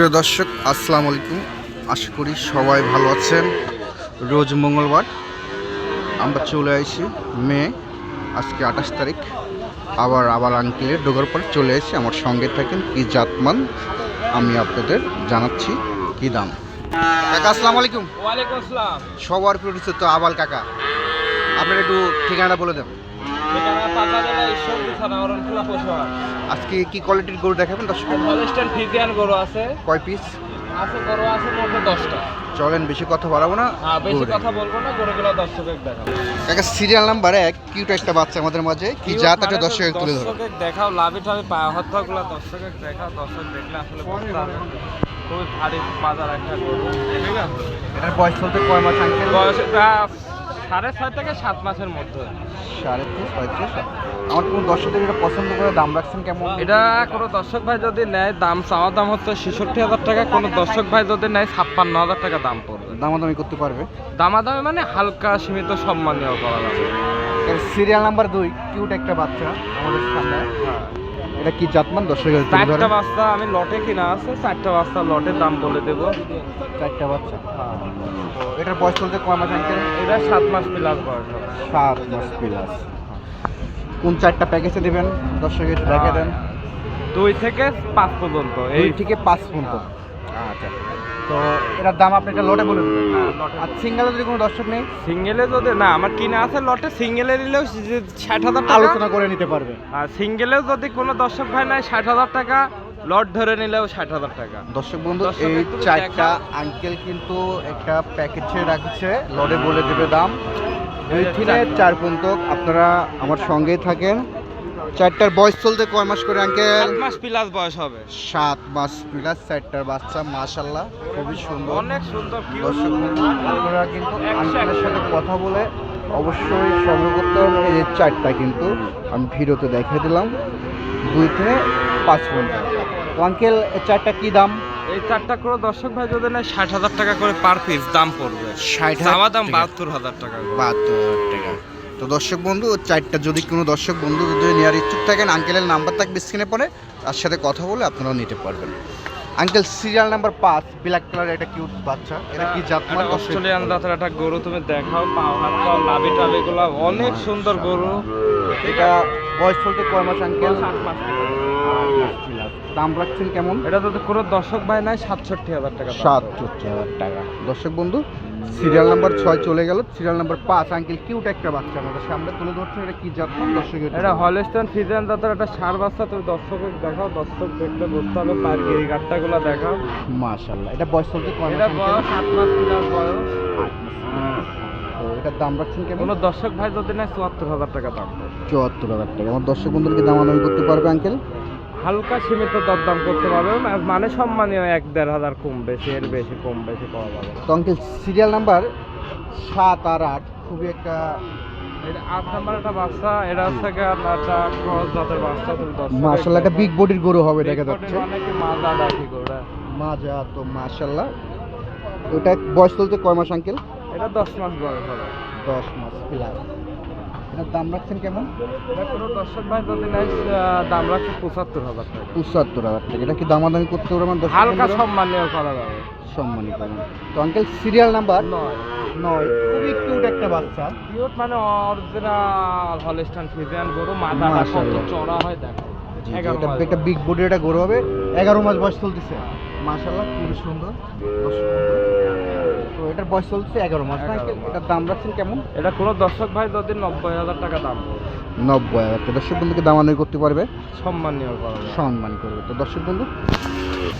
সুপ্রিয় দর্শক আসসালামু আলাইকুম। আশা করি সবাই ভালো আছেন। রোজ মঙ্গলবার আমরা চলে আসি মে আজকে আঠাশ তারিখ। আবার আবার আঙ্কেলের ডোগার পর চলে এসে আমার সঙ্গে থাকেন কি জাতমান আমি আপনাদের জানাচ্ছি কি দাম। কাকা আসসালামু আলাইকুম। সবার প্রডিউসার তো আবাল কাকা। আপনার একটু ঠিকানাটা বলে দেন। আজকে কি কোয়ালিটির গরু দেখাবেন দর্শক? গরু আছে। কয় পিস আছে গরু আছে মোট দশটা। চলেন বেশি কথা বাড়াবো না হ্যাঁ বেশি কথা বলব না গরুগুলো দর্শকের দেখাবো। কাকা সিরিয়াল নাম্বার এক কিউট একটা বাচ্চা আমাদের মাঝে কি জাত একটা দর্শকের তুলে ধরো। দর্শকের দেখাও লাভি টাভি পা হাতগুলো দর্শকের দেখাও দর্শক দেখলে আসলে বুঝতে পারবে। খুবই ভারী বাজার একটা গরু। ঠিক আছে এটার বয়স চলতে কয় মাস আঙ্কেল বয়স সাড়ে ছয় থেকে সাত মাসের মধ্যে। সাড়ে তিন পঁয়ত্রিশ আমার কোনো দর্শকদের এটা পছন্দ করে দাম রাখছেন কেমন? এটা কোনো দর্শক ভাই যদি নেয় দাম চাওয়া দাম হচ্ছে ছেষট্টি হাজার টাকা কোনো দর্শক ভাই যদি নেয় ছাপ্পান্ন হাজার টাকা দাম পড়বে। দামাদামি করতে পারবে? দামাদামি মানে হালকা সীমিত সম্মানীয় করা যাবে। সিরিয়াল নাম্বার দুই কিউট একটা বাচ্চা আমাদের সামনে। এটা কি জাতমান? টাকা চারটা বাচ্চা আমি লটে কিনা আছে চারটা বাচ্চা লটের দাম বলে দেবো। চারটা বাচ্চা? তো এটার বয়স চলতে কয় মাস এটা সাত মাস প্লাস বয়স সাত মাস প্লাস কোন চারটা প্যাকেজে দেবেন? দর্শকের দেখে দেন। দুই থেকে পাঁচ পর্যন্ত এই থেকে পাঁচ পর্যন্ত। আচ্ছা। তো এটার দাম আপনি এটা লটে বলে দেবেন আর সিঙ্গেলে যদি কোনো দর্শক নেই? সিঙ্গেলে যদি না আমার কিনা আছে লটে। সিঙ্গেলে নিলেও ষাট হাজার আলোচনা করে নিতে পারবে। আর সিঙ্গেলেও যদি কোনো দর্শক ভাই নেয় ষাট হাজার টাকা লট ধরে নিলেও ষাট হাজার টাকা। দর্শক বন্ধু এই চারটা। আঙ্কেল কিন্তু একটা প্যাকেজে রাখছে। লড়ে বলে দেবে দাম। দুই থেকে চার পর্যন্ত আপনারা আমার সঙ্গেই থাকেন। চারটার বয়স চলতে কয় মাস করে আঙ্কেল? সাত মাস প্লাস বয়স হবে। সাত মাস প্লাস চারটার বাচ্চা মাশাল্লাহ খুবই সুন্দর। অনেক সুন্দর। দর্শক আপনারা কিন্তু আঙ্কেলের সাথে কথা বলে অবশ্যই সংগ্রহ করতে হবে। এই চারটা কিন্তু আমি ভিডিওতে দেখিয়ে দিলাম। দুই থেকে পাঁচ পর্যন্ত তো আঙ্কেল এই চারটা কি দাম? এই চারটা করে দর্শক ভাই যদি নেয় ষাট হাজার টাকা করে পার পিস দাম পড়বে। ষাট চাওয়া দাম বাহাত্তর হাজার টাকা বাহাত্তর হাজার টাকা। তো দর্শক বন্ধু চারটা যদি কোনো দর্শক বন্ধু যদি নেওয়ার ইচ্ছুক থাকেন আঙ্কেলের নাম্বার থাকবে স্ক্রিনে পরে তার সাথে কথা বলে আপনারাও নিতে পারবেন। আঙ্কেল সিরিয়াল নাম্বার পাঁচ ব্ল্যাক কালার একটা কিউট বাচ্চা। এটা কি জাত একটা অস্ট্রেলিয়ান জাতের একটা গরু তুমি দেখাও পাও হাত পাও গুলো অনেক সুন্দর গরু। এটা বয়স চলতে কয় মাস আঙ্কেল? সাত মাস। দাম রাখছেন কেমন? এটা যদি কোনো দর্শক ভাই নাই সাতষট্টি হাজার টাকা দাম। সাত পড়বে। হাজার টাকা। দর্শক বন্ধু সিরিয়াল নাম্বার ছয় চলে গেল। সিরিয়াল নাম্বার পাঁচ আঙ্কেল কিউট একটা বাচ্চা আমাদের সামনে তুলে ধরছে। এটা কি জাত দর্শক এটা হলস্টন ফিজিয়ান জাতের একটা সার বাচ্চা তুমি দর্শকের দেখাও দর্শক দেখলে বুঝতে হবে পার গিরি গাট্টাগুলো দেখাও। মাশাল্লাহ এটা বয়স চলতে কয় এটা বয়স সাত মাস প্লাস বয়স। তো এটার দাম রাখছেন কেমন? কোনো দর্শক ভাই যদি নেয় চুয়াত্তর হাজার টাকা দাম। চুয়াত্তর হাজার টাকা। আমার দর্শক বন্ধুদেরকে দামাদামি করতে পারবে আঙ্কেল হালকা সীমিত দরদাম করতে পারবে মানে সম্মানীয় এক দেড় হাজার কম বেশি এর বেশি কম বেশি পাওয়া যাবে তো আঙ্কেল সিরিয়াল নাম্বার সাত আর আট খুবই একটা এটা আট নাম্বার একটা বাচ্চা এটা হচ্ছে একটা ক্রস জাতের বাচ্চা তুমি মাশাল্লাহ একটা বিগ বডির গরু হবে দেখা। যাচ্ছে। মানে কি মাজা ডাকি গরুটা। মাজা তো মাশাল্লাহ। ওটা বয়স চলতে কয় মাস আঙ্কেল এটা দশ মাস বয়স হবে। দশ মাস প্লাস এটার দাম রাখছেন কেমন? এটা কোনো দর্শক ভাই যদি নেয় দাম রাখছে পঁচাত্তর হাজার টাকা। পঁচাত্তর হাজার টাকা। এটা কি দামাদামি করতে পারবে আমার দর্শক হালকা? সম্মানীয় করা যাবে। সম্মানিত পাবেন তো আঙ্কেল সিরিয়াল নাম্বার নয়। নয়। খুবই কিউট একটা বাচ্চা। কিউট মানে অরিজিনাল হলিস্টান ফিজিয়ান গরু মাথাটা চড়া হয় দেখো এটা একটা বিগ একটা গরু হবে এগারো মাস বয়স চলতেছে। মাশাল্লাহ খুবই সুন্দর। তো এটার বয়স চলছে এগারো মাস এটার দাম রাখছেন কেমন? এটা কোনো দর্শক ভাই যদি নব্বই হাজার টাকা দাম। নব্বই হাজার। টাকা দর্শক বন্ধুকে দামাদামি করতে পারবে? সম্মানীয় করা সম্মান করবে। তো দর্শক বন্ধু?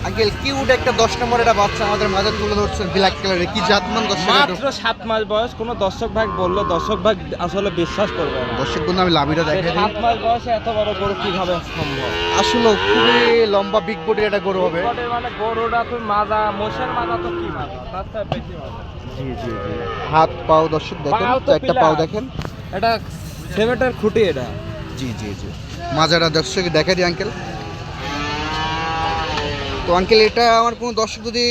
আঙ্কেল কিউট একটা দশ নম্বর একটা বাচ্চা আমাদের মাঝে তুলে ধরছেন ব্ল্যাক কালারের কি দর্শক মাত্র সাত মাস বয়স কোনো দর্শক ভাই বলল দর্শক ভাই আসলে বিশ্বাস করবে না। দর্শক বন্ধু আমি লাভিটা দেখে সাত মাস বয়সে এত বড় গরু কীভাবে সম্ভব? আসলে খুবই লম্বা বিগ বডির একটা গরু হবে। মানে গরুটা তুমি মাজা মোষের মাজা তো কি মাজা? তার চেয়ে বেশি মাজা জি জি জি। হাত পাও দর্শক দেখেন তো চারটা পাও দেখেন। এটা সিমেন্টের খুঁটি এটা। জি জি জি। মাজারা দর্শক দেখা দিই আঙ্কেল তো আঙ্কেল এটা আমার কোনো দর্শক যদি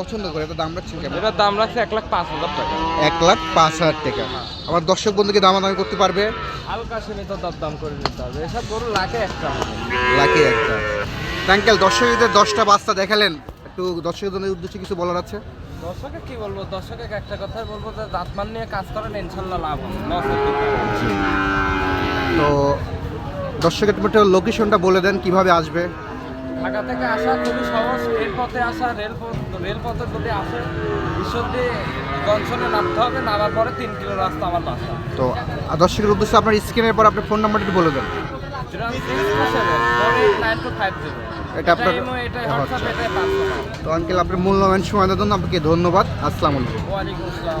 পছন্দ করে এটা দাম রাখছেন কেমন? এটা দাম রাখছে এক লাখ পাঁচ হাজার টাকা। এক লাখ পাঁচ হাজার টাকা। আমার দর্শক বন্ধুকে দামাদামি করতে পারবে? হালকা সীমিত দর দাম করে নিতে হবে। এসব গরু লাখে একটা লাকি একটা। আঙ্কেল দর্শকদের দশটা বাচ্চা দেখালেন। একটু দর্শকদের উদ্দেশ্যে কিছু বলার আছে? দর্শকে কি বলব? দর্শকে একটা কথাই বলব যে জাতমান নিয়ে কাজ করেন ইনশাল্লাহ লাভ হবে। তো দর্শকের একটু লোকেশনটা বলে দেন কীভাবে আসবে? ঢাকা থেকে আসা খুবই সহজ। রেলপথে আসা রেলপথ রেলপথে যদি আসে ঈশ্বর দিয়ে জংশনে নামতে হবে নামার পরে তিন কিলো রাস্তা আমার বাসা। তো দর্শকের উদ্দেশ্যে আপনার স্ক্রিনের পর আপনার ফোন নাম্বারটা বলে দেন। Zero nine two five zero. এটা আপনার- তো আঙ্কেল আপনার মূল্যবান সময় দেন জন্য আপনাকে ধন্যবাদ। আসসালামু আলাইকুম। ওয়ালাইকুম আসসালাম।